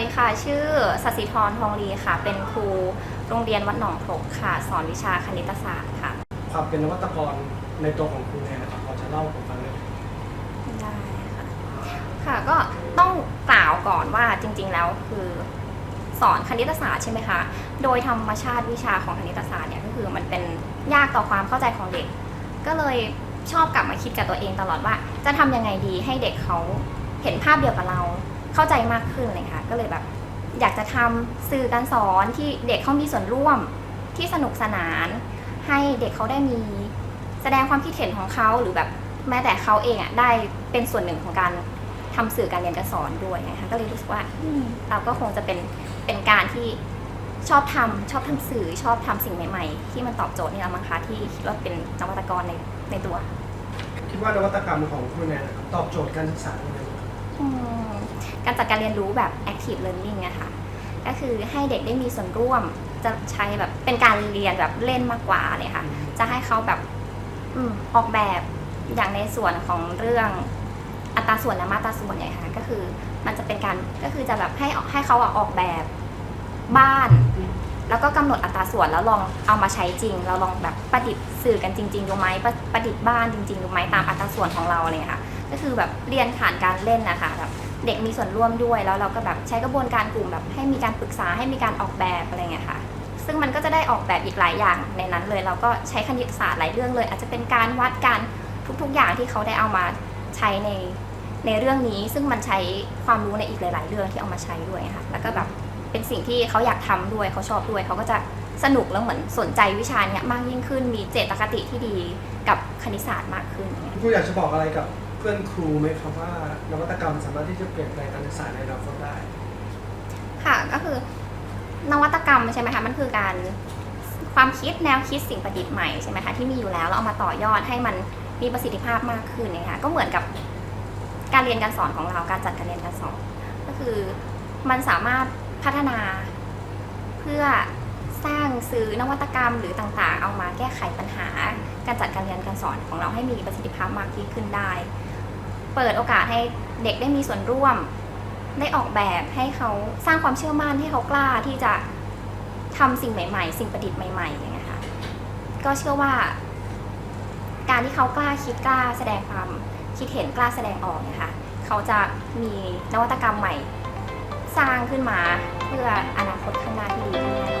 ดีค่ะ ชื่อสศิธรทองลีค่ะ เป็นครูโรงเรียนวัดหนองพรกค่ะ สอนวิชาคณิตศาสตร์ค่ะ ความเป็นนวัตกรในตัวของครูแนนนะครับพอจะเล่าให้ผมฟังได้ไหมได้ค่ะ ค่ะ ก็ต้องกล่าวก่อนว่าจริง ๆ แล้วคือสอนคณิตศาสตร์ใช่ไหมคะ โดยธรรมชาติวิชาของคณิตศาสตร์เนี่ยก็คือมันเป็นยากต่อความเข้าใจของเด็ก ก็เลยชอบกลับมาคิดกับตัวเองตลอดว่า จะทำยังไงดีให้เด็กเขา เห็นภาพเดียวกับเรา เข้าใจมากขึ้นเลยค่ะ ก็เลยแบบ อยากจะทำสื่อการสอนที่เด็กเขามีส่วนร่วมที่สนุกสนาน ให้เด็กเขาได้มี แสดงความคิดเห็นของเขาหรือแบบแม้แต่เขาเองอะได้เป็นส่วนหนึ่งของการทำสื่อการเรียนการสอนด้วยนะคะก็เลยรู้สึกว่าเราก็คงจะเป็นเป็นการที่ชอบทำชอบทำสื่อชอบทำสิ่งใหม่ ๆ ที่มันตอบโจทย์นี่แหละมั้งคะที่คิดว่าเป็นนวัตกรในในตัว คิดว่านวัตกรรมของครูแนนตอบโจทย์การศึกษายัง การจัดการเรียนรู้แบบ active learning อะค่ะ ก็คือให้เด็กได้มีส่วนร่วม จะใช้แบบเป็นการเรียนแบบเล่นมากกว่าเลยค่ะ จะให้เขาแบบออกแบบอย่างในส่วนของเรื่องอัตราส่วนและมาตราส่วนเนี่ยค่ะ ก็คือมันจะเป็นการก็คือจะแบบให้ให้เขาออกแบบบ้าน แล้วก็กำหนดอัตราส่วนแล้วลองเอามาใช้จริง เราลองแบบประดิษฐ์สื่อกันจริงๆดูไหมประดิษฐ์บ้านจริงๆดูไหมตามอัตราส่วนของเราอะไรเลยค่ะ ก็คือแบบเรียนผ่านการเล่นนะคะแบบเด็กมีส่วนร่วมด้วยแล้วเราก็แบบใช้กระบวนการกลุ่มแบบให้มีการปรึกษาให้มีการออกแบบอะไรเงี้ยค่ะ ซึ่งมันก็จะได้ออกแบบอีกหลายอย่างในนั้นเลย เราก็ใช้คณิตศาสตร์หลายเรื่องเลย อาจจะเป็นการวัดการทุกๆอย่างที่เขาได้เอามาใช้ในในเรื่องนี้ซึ่งมันใช้ความรู้ในอีกหลาย ๆ เรื่องที่เอามาใช้ด้วยค่ะแล้วก็แบบเป็นสิ่งที่เขาอยากทำด้วยเขาชอบด้วยเขาก็จะสนุกแล้วเหมือนสนใจวิชาเนี้ยมากยิ่งขึ้นมีเจตคติที่ดีกับคณิตศาสตร์มากขึ้นอย่างเงี้ยครูอยากจะบอกอะไรกับ เพื่อนครูไหมครับว่านวัตกรรมสามารถที่จะเปลี่ยนแปลงการศึกษาในอนาคตได้ ค่ะก็คือนวัตกรรมใช่ไหมคะมันคือการความคิดแนวคิดสิ่งประดิษฐ์ใหม่ใช่ไหมคะที่มีอยู่แล้วเราเอามาต่อยอดให้มันมีประสิทธิภาพมากขึ้นนี่ยค่ะก็เหมือนกับการเรียนการสอนของเราการจัดการเรียนการสอน ก็คือมันสามารถพัฒนาเพื่อสร้างซื้อนวัตกรรมหรือต่างๆ เอามาแก้ไขปัญหา การจัดการเรียนการสอนของเราให้มีประสิทธิภาพมากยิ่งขึ้นได้ เปิดโอกาสให้เด็กได้มีส่วนร่วม ได้ออกแบบให้เขาสร้างความเชื่อมั่นให้เขากล้าที่จะทำสิ่งใหม่ๆ สิ่งประดิษฐ์ใหม่ๆอย่างเงี้ยค่ะก็เชื่อว่า การที่เขากล้าคิดกล้าแสดงความคิดเห็นกล้าแสดงออกเนี่ยค่ะเขาจะมีนวัตกรรมใหม่ สร้างขึ้นมาเพื่ออนาคตข้างหน้าที่ดีขึ้นแน่นอน